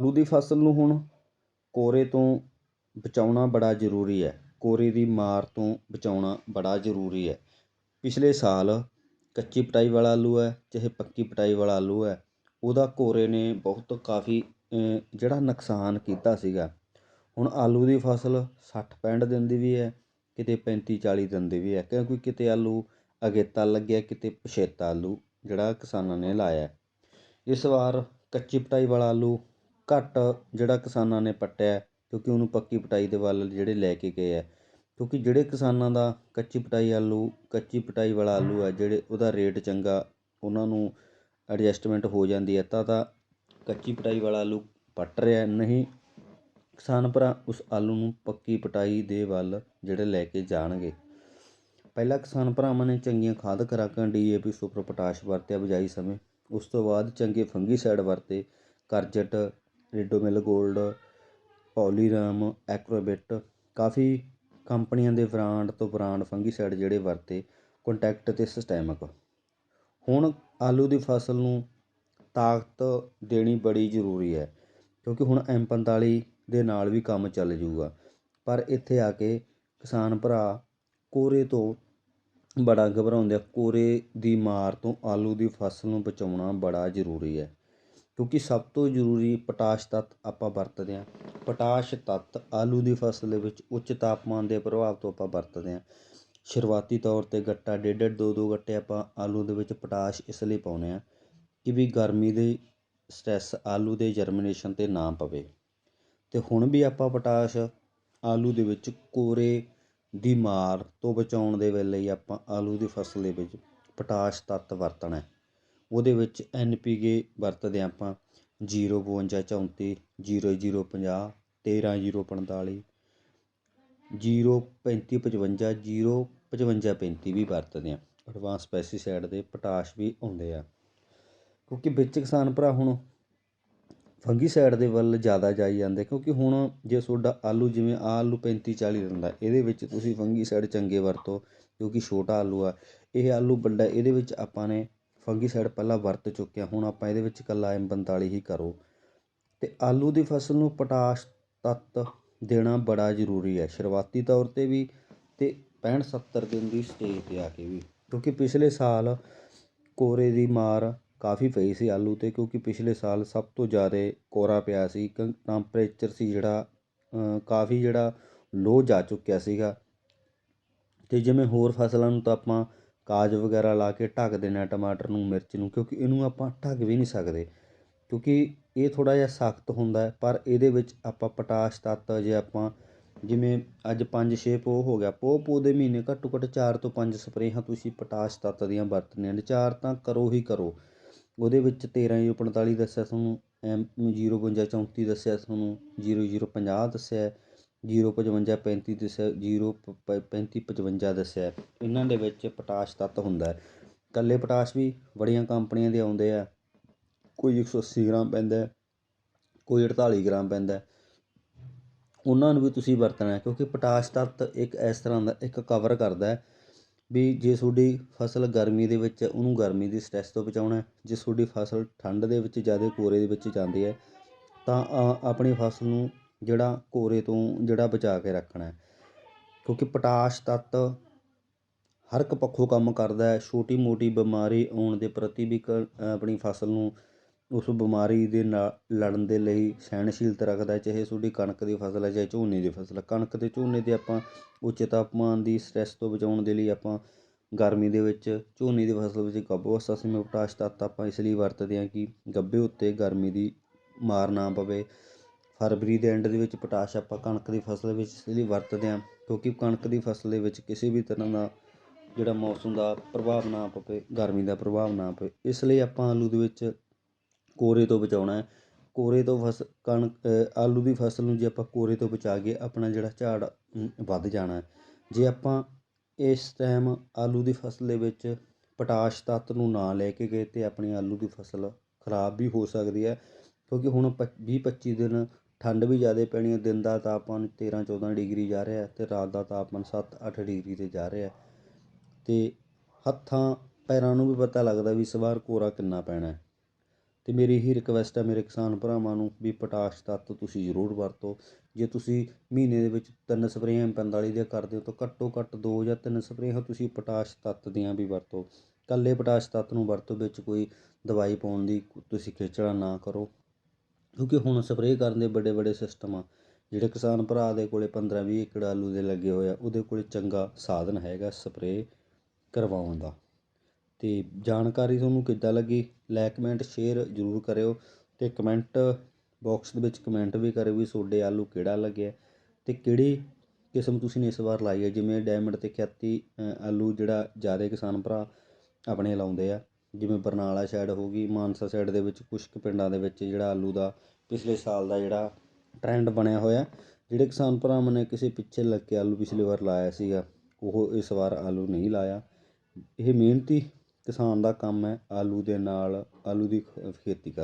ਆਲੂ ਦੀ ਫਸਲ ਨੂੰ ਹੁਣ ਕੋਰੇ ਤੋਂ ਬਚਾਉਣਾ ਬੜਾ ਜ਼ਰੂਰੀ ਹੈ। ਕੋਰੇ ਦੀ ਮਾਰ ਤੋਂ ਬਚਾਉਣਾ ਬੜਾ ਜ਼ਰੂਰੀ ਹੈ। ਪਿਛਲੇ ਸਾਲ ਕੱਚੀ ਪਟਾਈ ਵਾਲਾ ਆਲੂ ਹੈ, ਚਾਹੇ ਪੱਕੀ ਪਟਾਈ ਵਾਲਾ ਆਲੂ ਹੈ, ਉਹਦਾ ਕੋਰੇ ਨੇ ਬਹੁਤ ਕਾਫੀ ਜਿਹੜਾ ਨੁਕਸਾਨ ਕੀਤਾ ਸੀਗਾ। ਹੁਣ ਆਲੂ ਦੀ ਫਸਲ 60 65 ਦਿਨ ਦੀ ਵੀ ਹੈ, ਕਿਤੇ 35 40 ਦਿਨ ਦੀ ਵੀ ਹੈ, ਕਿਉਂਕਿ ਕਿਤੇ ਆਲੂ ਅਗੇਤਾ ਲੱਗਿਆ, ਕਿਤੇ ਪਛੇਤਾ ਆਲੂ ਜਿਹੜਾ ਕਿਸਾਨਾਂ ਨੇ ਲਾਇਆ। ਇਸ ਵਾਰ ਕੱਚੀ ਪਟਾਈ ਵਾਲਾ ਆਲੂ ਘੱਟ ਜਿਹੜਾ ਕਿਸਾਨਾਂ ਨੇ ਪੱਟਿਆ ਕਿਉਂਕਿ ਉਹਨੂੰ ਪੱਕੀ ਪਟਾਈ ਦੇ ਵੱਲ ਜਿਹੜੇ ਲੈ ਕੇ ਗਏ ਹੈ। ਕਿਉਂਕਿ ਜਿਹੜੇ ਕਿਸਾਨਾਂ ਦਾ ਕੱਚੀ ਪਟਾਈ ਆਲੂ, ਕੱਚੀ ਪਟਾਈ ਵਾਲਾ ਆਲੂ ਹੈ, ਜਿਹੜੇ ਉਹਦਾ ਰੇਟ ਚੰਗਾ, ਉਹਨਾਂ ਨੂੰ ਐਡਜਸਟਮੈਂਟ ਹੋ ਜਾਂਦੀ ਹੈ, ਤਾਂ ਤਾਂ ਕੱਚੀ ਪਟਾਈ ਵਾਲਾ ਆਲੂ ਪੱਟ ਰਿਹਾ ਨਹੀਂ, ਕਿਸਾਨ ਭਰਾ ਉਸ ਆਲੂ ਨੂੰ ਪੱਕੀ ਪਟਾਈ ਦੇ ਵੱਲ ਜਿਹੜੇ ਲੈ ਕੇ ਜਾਣਗੇ। ਪਹਿਲਾਂ ਕਿਸਾਨ ਭਰਾਵਾਂ ਨੇ ਚੰਗੀਆਂ ਖਾਦ ਖੁਰਾਕਾਂ ਡੀਏਪੀ, ਸੁਪਰ ਪੋਟਾਸ਼ ਵਰਤਿਆ ਬਿਜਾਈ ਸਮੇਂ, ਉਸ ਤੋਂ ਬਾਅਦ ਚੰਗੇ ਫੰਗੀਸਾਈਡ ਵਰਤੇ, ਕਰਜਟ ਰੇਡੋਮਿਲ ਗੋਲਡ ਪੌਲੀਰਾਮ ਐਕਰੋਬਿਟ ਕਾਫੀ ਕੰਪਨੀਆਂ ਦੇ ਬ੍ਰਾਂਡ ਤੋਂ ਬ੍ਰਾਂਡ ਫੰਗੀਸਾਈਡ ਜਿਹੜੇ ਵਰਤੇ ਕੰਟੈਕਟ ਅਤੇ ਸਿਸਟੈਮਿਕ ਹੁਣ ਆਲੂ ਦੀ ਫਸਲ ਨੂੰ ਤਾਕਤ ਦੇਣੀ ਬੜੀ ਜ਼ਰੂਰੀ ਹੈ, ਕਿਉਂਕਿ ਹੁਣ ਐਮ 45 ਦੇ ਨਾਲ ਵੀ ਕੰਮ ਚੱਲ ਜੂਗਾ। ਪਰ ਇੱਥੇ ਆ ਕੇ ਕਿਸਾਨ ਭਰਾ ਕੋਰੇ ਤੋਂ ਬੜਾ ਘਬਰਾਉਂਦੇ ਆ, ਕੋਰੇ ਦੀ ਮਾਰ ਤੋਂ ਆਲੂ ਦੀ ਫਸਲ ਨੂੰ ਬਚਾਉਣਾ ਬੜਾ ਜ਼ਰੂਰੀ ਹੈ। ਕਿਉਂਕਿ ਸਭ ਤੋਂ ਜ਼ਰੂਰੀ ਪੋਟਾਸ਼ ਤੱਤ ਆਪਾਂ ਵਰਤਦੇ ਹਾਂ। ਪੋਟਾਸ਼ ਤੱਤ ਆਲੂ ਦੀ ਫਸਲ ਦੇ ਵਿੱਚ ਉੱਚ ਤਾਪਮਾਨ ਦੇ ਪ੍ਰਭਾਵ ਤੋਂ ਆਪਾਂ ਵਰਤਦੇ ਹਾਂ। ਸ਼ੁਰੂਆਤੀ ਤੌਰ 'ਤੇ ਗੱਟਾ ਡੇਢ ਡੇਢ ਦੋ ਦੋ ਗੱਟੇ ਆਪਾਂ ਆਲੂ ਦੇ ਵਿੱਚ ਪੋਟਾਸ਼ ਇਸ ਲਈ ਪਾਉਂਦੇ ਹਾਂ ਕਿ ਵੀ ਗਰਮੀ ਦੇ ਸਟ੍ਰੈਸ ਆਲੂ ਦੇ ਜਰਮੀਨੇਸ਼ਨ 'ਤੇ ਨਾ ਪਵੇ। ਅਤੇ ਹੁਣ ਵੀ ਆਪਾਂ ਪੋਟਾਸ਼ ਆਲੂ ਦੇ ਵਿੱਚ ਕੋਰੇ ਦੀ ਮਾਰ ਤੋਂ ਬਚਾਉਣ ਦੇ ਵੇਲੇ ਆਪਾਂ ਆਲੂ ਦੀ ਫਸਲ ਦੇ ਵਿੱਚ ਪੋਟਾਸ਼ ਤੱਤ ਵਰਤਣਾ ਉਹਦੇ ਵਿੱਚ ਐਨ ਪੀ ਕੇ ਵਰਤਦੇ ਹਾਂ ਆਪਾਂ ਜੀਰੋ ਬਵੰਜਾ ਚੌਂਤੀ, ਜੀਰੋ ਜੀਰੋ ਪੰਜਾਹ ਤੇਰ੍ਹਾਂ ਜੀਰੋ ਪੰਤਾਲੀ, ਜੀਰੋ ਪੈਂਤੀ ਪਚਵੰਜਾ, ਜੀਰੋ ਪਚਵੰਜਾ ਪੈਂਤੀ ਵੀ ਵਰਤਦੇ ਹਾਂ। ਐਡਵਾਂਸ ਪੈਸਟੀਸਾਈਡ ਦੇ ਪੋਟਾਸ਼ ਵੀ ਆਉਂਦੇ ਆ। ਕਿਉਂਕਿ ਵਿੱਚ ਕਿਸਾਨ ਭਰਾ ਹੁਣ ਫੰਗੀਸਾਈਡ ਦੇ ਵੱਲ ਜ਼ਿਆਦਾ ਜਾਈ ਜਾਂਦੇ, ਕਿਉਂਕਿ ਹੁਣ ਜੇ ਤੁਹਾਡਾ ਆਲੂ ਜਿਵੇਂ ਆਹ ਆਲੂ 35 40 ਦਿਨ ਇਹਦੇ ਵਿੱਚ ਤੁਸੀਂ ਫੰਗੀਸਾਈਡ ਚੰਗੇ ਵਰਤੋ ਕਿਉਂਕਿ ਛੋਟਾ ਆਲੂ ਆ, ਇਹ ਆਲੂ ਵੱਡਾ, ਇਹਦੇ ਵਿੱਚ ਆਪਾਂ ਨੇ ਫੰਗੀਸਾਈਡ ਪਹਿਲਾਂ ਵਰਤ ਚੁੱਕਿਆ, ਹੁਣ ਆਪਾਂ ਇਹਦੇ ਵਿੱਚ ਇਕੱਲਾ ਐਮ 45 ਹੀ ਕਰੋ। ਤੇ ਆਲੂ ਦੀ ਫਸਲ ਨੂੰ ਪੋਟਾਸ਼ ਤੱਤ ਦੇਣਾ ਬੜਾ ਜ਼ਰੂਰੀ ਹੈ। ਸ਼ੁਰੂਆਤੀ ਤੌਰ 'ਤੇ ਵੀ ਤੇ 65 70 ਦਿਨ ਦੀ ਸਟੇਜ 'ਤੇ ਆ ਕੇ ਵੀ। ਕਿਉਂਕਿ ਪਿਛਲੇ ਸਾਲ ਕੋਰੇ ਦੀ ਮਾਰ ਕਾਫੀ ਪਈ ਸੀ ਆਲੂ 'ਤੇ, ਕਿਉਂਕਿ ਪਿਛਲੇ ਸਾਲ ਸਭ ਤੋਂ ਜ਼ਿਆਦਾ ਕੋਰਾ ਪਿਆ ਸੀ। ਟੈਂਪਰੇਚਰ ਸੀ ਜਿਹੜਾ ਕਾਫੀ ਜਿਹੜਾ ਲੋ ਜਾ ਚੁੱਕਿਆ ਸੀਗਾ। ਅਤੇ ਜਿਵੇਂ ਹੋਰ ਫਸਲਾਂ ਨੂੰ ਤਾਂ ਆਪਾਂ ਕਾਜ ਵਗੈਰਾ ਲਾ ਕੇ ਢੱਕ ਦੇਣਾ ਟਮਾਟਰ ਨੂੰ, ਮਿਰਚ ਨੂੰ, ਕਿਉਂਕਿ ਇਹਨੂੰ ਆਪਾਂ ਢੱਕ ਵੀ ਨਹੀਂ ਸਕਦੇ। ਕਿਉਂਕਿ ਇਹ ਥੋੜ੍ਹਾ ਜਿਹਾ ਸਖਤ ਹੁੰਦਾ ਪਰ ਇਹਦੇ ਵਿੱਚ ਆਪਾਂ ਪੋਟਾਸ਼, ਤੱਤ ਜੇ ਆਪਾਂ ਜਿਵੇਂ ਅੱਜ 5-6 ਪੋਹ ਹੋ ਗਿਆ ਪੋ ਪੋ ਦੇ ਮਹੀਨੇ ਘੱਟੋ ਘੱਟ 4 ਤੋਂ 5 ਸਪਰੇਹਾਂ ਤੁਸੀਂ ਪੋਟਾਸ਼, ਤੱਤ ਦੀਆਂ ਵਰਤਣੀਆਂ ਨੇ ਚਾਰ ਤਾਂ ਕਰੋ ਹੀ ਕਰੋ। ਉਹਦੇ ਵਿੱਚ 13 ਜੀਰੋ 45 ਦੱਸਿਆ ਤੁਹਾਨੂੰ, ਐਮ ਜੀਰੋ ਪੰਜਾ ਚੌਂਤੀ ਦੱਸਿਆ ਤੁਹਾਨੂੰ, ਜੀਰੋ ਜੀਰੋ ਪੰਜਾਹ ਦੱਸਿਆ ਜੀਰੋ ਪਚਵੰਜਾ ਪੈਂਤੀ ਦੱਸਿਆ, ਜੀਰੋ ਪ, ਪੈਂਤੀ ਪਚਵੰਜਾ ਦੱਸਿਆ। ਇਹਨਾਂ ਦੇ ਵਿੱਚ ਪੋਟਾਸ਼ ਤੱਤ ਹੁੰਦਾ ਇਕੱਲੇ ਪੋਟਾਸ਼ ਵੀ ਬੜੀਆਂ ਕੰਪਨੀਆਂ ਦੇ ਆਉਂਦੇ ਆ। ਕੋਈ 180 ਗ੍ਰਾਮ ਪੈਂਦਾ ਕੋਈ 48 ਗ੍ਰਾਮ ਪੈਂਦਾ ਉਹਨਾਂ ਨੂੰ ਵੀ ਤੁਸੀਂ ਵਰਤਣਾ ਕਿਉਂਕਿ ਪੋਟਾਸ਼ ਤੱਤ ਇੱਕ ਇਸ ਤਰ੍ਹਾਂ ਦਾ, ਇੱਕ ਕਵਰ ਕਰਦਾ ਵੀ ਜੇ ਤੁਹਾਡੀ ਫਸਲ ਗਰਮੀ ਦੇ ਵਿੱਚ ਉਹਨੂੰ ਗਰਮੀ ਦੀ ਸਟ੍ਰੈਸ ਤੋਂ ਬਚਾਉਣਾ ਜੇ ਤੁਹਾਡੀ ਫਸਲ ਠੰਡ ਦੇ ਵਿੱਚ, ਜ਼ਿਆਦਾ ਕੋਰੇ ਦੇ ਵਿੱਚ ਜਾਂਦੀ ਹੈ, ਤਾਂ ਆਪਣੀ ਫਸਲ ਨੂੰ ਜਿਹੜਾ ਕੋਰੇ ਤੋਂ ਜਿਹੜਾ ਬਚਾ ਕੇ ਰੱਖਣਾ ਕਿਉਂਕਿ ਪੋਟਾਸ਼ ਤੱਤ ਹਰ ਇੱਕ ਪੱਖੋਂ ਕੰਮ ਕਰਦਾ ਛੋਟੀ ਮੋਟੀ ਬਿਮਾਰੀ ਆਉਣ ਦੇ ਪ੍ਰਤੀ ਵੀ ਆਪਣੀ ਫਸਲ ਨੂੰ ਉਸ ਬਿਮਾਰੀ ਦੇ ਨਾਲ ਲੜਨ ਦੇ ਲਈ ਸਹਿਣਸ਼ੀਲਤਾ ਰੱਖਦਾ ਚਾਹੇ ਤੁਹਾਡੀ ਕਣਕ ਦੀ ਫਸਲ ਹੈ, ਚਾਹੇ ਝੋਨੇ ਦੀ ਫਸਲ ਕਣਕ ਤੇ ਝੋਨੇ ਦੇ ਆਪਾਂ ਉੱਚ ਤਾਪਮਾਨ ਦੀ ਸਟ੍ਰੈਸ ਤੋਂ ਬਚਾਉਣ ਦੇ ਲਈ ਆਪਾਂ ਗਰਮੀ ਦੇ ਵਿੱਚ, ਝੋਨੇ ਦੀ ਫਸਲ ਵਿੱਚ ਗੱਭੋ ਮੈਂ ਪੋਟਾਸ਼ ਤੱਤ ਆਪਾਂ ਇਸ ਲਈ ਵਰਤਦੇ ਹਾਂ ਕਿ ਗੱਭੇ ਉੱਤੇ ਗਰਮੀ ਦੀ ਮਾਰ ਨਾ ਪਵੇ। ਫਰਵਰੀ ਦੇ ਐਂਡ ਦੇ ਵਿੱਚ ਪੋਟਾਸ਼ ਆਪਾਂ ਕਣਕ ਦੀ ਫਸਲ ਵਿੱਚ ਇਸ ਲਈ ਵਰਤਦੇ ਹਾਂ, ਕਿਉਂਕਿ ਕਣਕ ਦੀ ਫਸਲ ਦੇ ਵਿੱਚ ਕਿਸੇ ਵੀ ਤਰ੍ਹਾਂ ਦਾ ਜਿਹੜਾ ਮੌਸਮ ਦਾ ਪ੍ਰਭਾਵ ਨਾ ਪਵੇ, ਗਰਮੀ ਦਾ ਪ੍ਰਭਾਵ ਨਾ ਪਵੇ, ਇਸ ਲਈ ਆਪਾਂ ਆਲੂ ਦੇ ਵਿੱਚ ਕੋਰੇ ਤੋਂ ਬਚਾਉਣਾ ਹੈ। ਕੋਰੇ ਤੋਂ ਫਸ, ਕਣਕ ਆਲੂ ਦੀ ਫਸਲ ਨੂੰ ਜੇ ਆਪਾਂ ਕੋਰੇ ਤੋਂ ਬਚਾ ਕੇ ਆਪਣਾ ਜਿਹੜਾ ਝਾੜ ਵੱਧ ਜਾਣਾ ਜੇ ਆਪਾਂ ਇਸ ਟਾਈਮ ਆਲੂ ਦੀ ਫਸਲ ਦੇ ਵਿੱਚ ਪੋਟਾਸ਼ ਤੱਤ ਨੂੰ ਨਾ ਲੈ ਕੇ ਗਏ ਤੇ ਆਪਣੀ ਆਲੂ ਦੀ ਫਸਲ ਖਰਾਬ ਵੀ ਹੋ ਸਕਦੀ ਹੈ, ਕਿਉਂਕਿ ਹੁਣ 20 25 ਦਿਨ ਠੰਡ ਵੀ ਜ਼ਿਆਦਾ ਪੈਣੀ ਹੈ, ਦਿਨ ਦਾ ਤਾਪਮਾਨ 13 14 ਡਿਗਰੀ ਜਾ ਰਿਹਾ ਅਤੇ ਰਾਤ ਦਾ ਤਾਪਮਾਨ 7 8 ਡਿਗਰੀ ਤੇ ਜਾ ਰਿਹਾ ਅਤੇ ਹੱਥਾਂ, ਪੈਰਾਂ ਨੂੰ ਵੀ ਪਤਾ ਲੱਗਦਾ ਵੀ ਇਸ ਵਾਰ ਕੋਰਾ ਕਿੰਨਾ ਪੈਣਾ ਅਤੇ ਮੇਰੀ ਇਹੀ ਰਿਕੁਐਸਟ ਹੈ, ਮੇਰੇ ਕਿਸਾਨ ਭਰਾਵਾਂ ਨੂੰ ਵੀ ਪੋਟਾਸ਼ ਤੱਤ ਤੁਸੀਂ ਜ਼ਰੂਰ ਵਰਤੋ। ਜੇ ਤੁਸੀਂ ਮਹੀਨੇ ਦੇ ਵਿੱਚ ਤਿੰਨ ਸਪਰੇਆਂ ਪੰਤਾਲੀ ਦੀਆਂ ਕਰਦੇ ਹੋ ਤਾਂ ਘੱਟੋ ਘੱਟ ਦੋ ਜਾਂ ਤਿੰਨ ਸਪਰੇਆਂ ਤੁਸੀਂ ਪੋਟਾਸ਼ ਤੱਤ ਦੀਆਂ ਵੀ ਵਰਤੋ। ਇਕੱਲੇ ਪੋਟਾਸ਼ ਤੱਤ ਨੂੰ ਵਰਤੋ ਵਿੱਚ ਕੋਈ ਦਵਾਈ ਪਾਉਣ ਦੀ ਤੁਸੀਂ ਖੇਚਲਾ ਨਾ ਕਰੋ। ਕਿਉਂਕਿ ਹੁਣ ਸਪਰੇਅ ਕਰਨ ਦੇ ਵੱਡੇ ਬੜੇ ਸਿਸਟਮ ਆ। ਜਿਹੜੇ ਕਿਸਾਨ ਭਰਾ ਦੇ ਕੋਲੇ 15 20 ਏਕੜ ਆਲੂ ਦੇ ਲੱਗੇ ਹੋਏ ਆ, ਉਹਦੇ ਕੋਲੇ ਚੰਗਾ ਸਾਧਨ ਹੈਗਾ ਸਪਰੇਅ ਕਰਵਾਉਣ ਦਾ। ਅਤੇ ਜਾਣਕਾਰੀ ਤੁਹਾਨੂੰ ਕਿੱਦਾਂ ਲੱਗੀ? ਲਾਇਕ ਕਮੈਂਟ ਸ਼ੇਅਰ ਜ਼ਰੂਰ ਕਰਿਓ ਅਤੇ ਕਮੈਂਟ ਬਾਕਸ ਦੇ ਵਿੱਚ ਕਮੈਂਟ ਵੀ ਕਰਿਓ ਵੀ ਤੁਹਾਡੇ ਆਲੂ ਕਿਹੜਾ ਲੱਗਿਆ। ਅਤੇ ਕਿਹੜੀ ਕਿਸਮ ਤੁਸੀਂ ਨੇ ਇਸ ਵਾਰ ਲਾਈ ਹੈ? ਜਿਵੇਂ ਡਾਇਮੰਡ ਅਤੇ ਖਿਆਤੀ ਆਲੂ ਜਿਹੜਾ ਜ਼ਿਆਦਾ ਕਿਸਾਨ ਭਰਾ ਆਪਣੇ ਲਾਉਂਦੇ ਆ ਜਿਵੇਂ ਬਰਨਾਲਾ ਸਾਈਡ ਹੋ ਗਈ, ਮਾਨਸਾ ਸਾਈਡ ਦੇ ਵਿੱਚ ਕੁਛ ਕੁ ਪਿੰਡਾਂ ਦੇ ਵਿੱਚ ਜਿਹੜਾ ਆਲੂ ਦਾ ਪਿਛਲੇ ਸਾਲ ਦਾ ਜਿਹੜਾ ਟ੍ਰੈਂਡ ਬਣਿਆ ਹੋਇਆ, ਜਿਹੜੇ ਕਿਸਾਨ ਭਰਾਵਾਂ ਨੇ ਕਿਸੇ ਪਿੱਛੇ ਲੱਗ ਕੇ ਆਲੂ ਪਿਛਲੀ ਵਾਰ ਲਾਇਆ ਸੀਗਾ, ਉਹ ਇਸ ਵਾਰ ਆਲੂ ਨਹੀਂ ਲਾਇਆ। ਇਹ ਮਿਹਨਤੀ ਕਿਸਾਨ ਦਾ ਕੰਮ ਹੈ, ਆਲੂ ਦੇ ਨਾਲ ਆਲੂ ਦੀ ਖ- ਖੇਤੀ ਕਰ